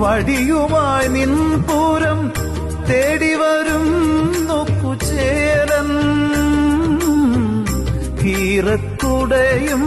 വടിയുമായി നിൻപൂരം തേടി വരും നോക്കുചേരൻ. കീറക്കുടയും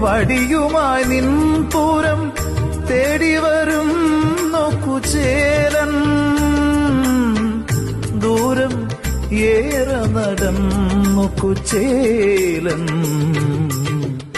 വടിയുമായി നിൻപൂരം തേടി വരും നോക്കുചേരൻ. ദൂരം ഏറെ നടന്നു കുചേലൻ